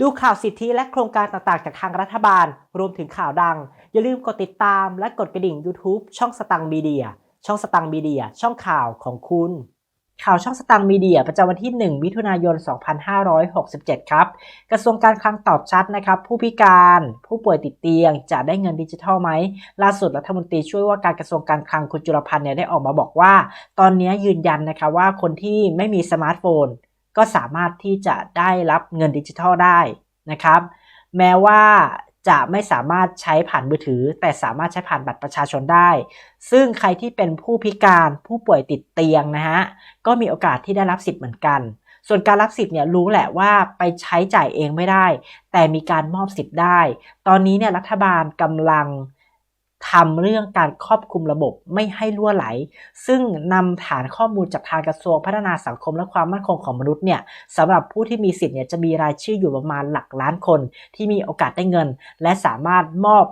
ดูข่าวสิทธิและโครงการต่างๆ จากทางรัฐบาล รวมถึงข่าวดัง อย่าลืมกดติดตามและกดกระดิ่ง YouTube ช่องสตังมีเดีย ช่องสตังมีเดีย ช่องข่าวของคุณ ข่าวช่องสตังมีเดียประจำวันที่ 1 มิถุนายน 2567 ครับ กระทรวงการคลังตอบชัดนะครับ ผู้พิการ ผู้ป่วยติดเตียง จะได้เงินดิจิทัลไหม ล่าสุดรัฐมนตรีช่วยว่าการกระทรวงการคลังคุณจุลพันธ์เนี่ยได้ออกมาบอกว่า ตอนนี้ยืนยันนะคะว่าคนที่ไม่มีสมาร์ทโฟน ก็สามารถที่จะได้รับเงินดิจิทัลได้นะครับ แม้ว่าจะไม่สามารถใช้ผ่านมือถือ แต่สามารถใช้ผ่านบัตรประชาชนได้ ซึ่งใครที่เป็นผู้พิการผู้ป่วยติดเตียงนะฮะก็มีโอกาสที่ได้รับสิทธิ์เหมือนกัน ส่วนการรับสิทธิ์เนี่ยรู้แหละว่าไปใช้จ่ายเองไม่ได้ แต่มีการมอบสิทธิ์ได้ ตอนนี้เนี่ยรัฐบาลกำลัง ทำเรื่องการครอบคลุมระบบไม่ให้ล่วไหล ซึ่งนำฐานข้อมูลจากทางกระทรวงพัฒนาสังคมและความมั่นคงของมนุษย์เนี่ยสำหรับผู้ที่มีสิทธิ์เนี่ยจะมีรายชื่ออยู่ประมาณหลักล้านคน ที่มีโอกาสได้เงิน และสามารถมอบ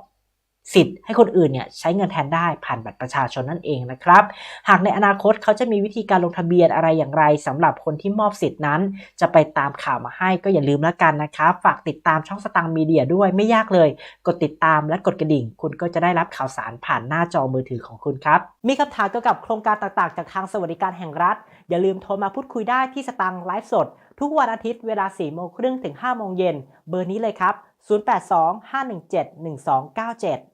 สิทธิ์ให้คนอื่นเนี่ยใช้เงินแทนได้ผ่านบัตรประชาชนนั่นเองนะครับ หากในอนาคตเขาจะมีวิธีการลงทะเบียนอะไรอย่างไรสำหรับคนที่มอบสิทธิ์นั้น จะไปตามข่าวมาให้ก็อย่าลืมแล้วกันนะครับ ฝากติดตามช่องสตังมีเดียด้วยไม่ยากเลย กดติดตามและกดกระดิ่ง คุณก็จะได้รับข่าวสารผ่านหน้าจอมือถือของคุณครับ มีคำถามเกี่ยวกับโครงการต่างๆ จากทางสวัสดิการแห่งรัฐ อย่าลืมโทรมาพูดคุยได้ที่สตังไลฟ์สด ทุกวันอาทิตย์เวลา4โมงครึ่งถึง5โมงเย็นเบอร์นี้เลยครับ 0825171297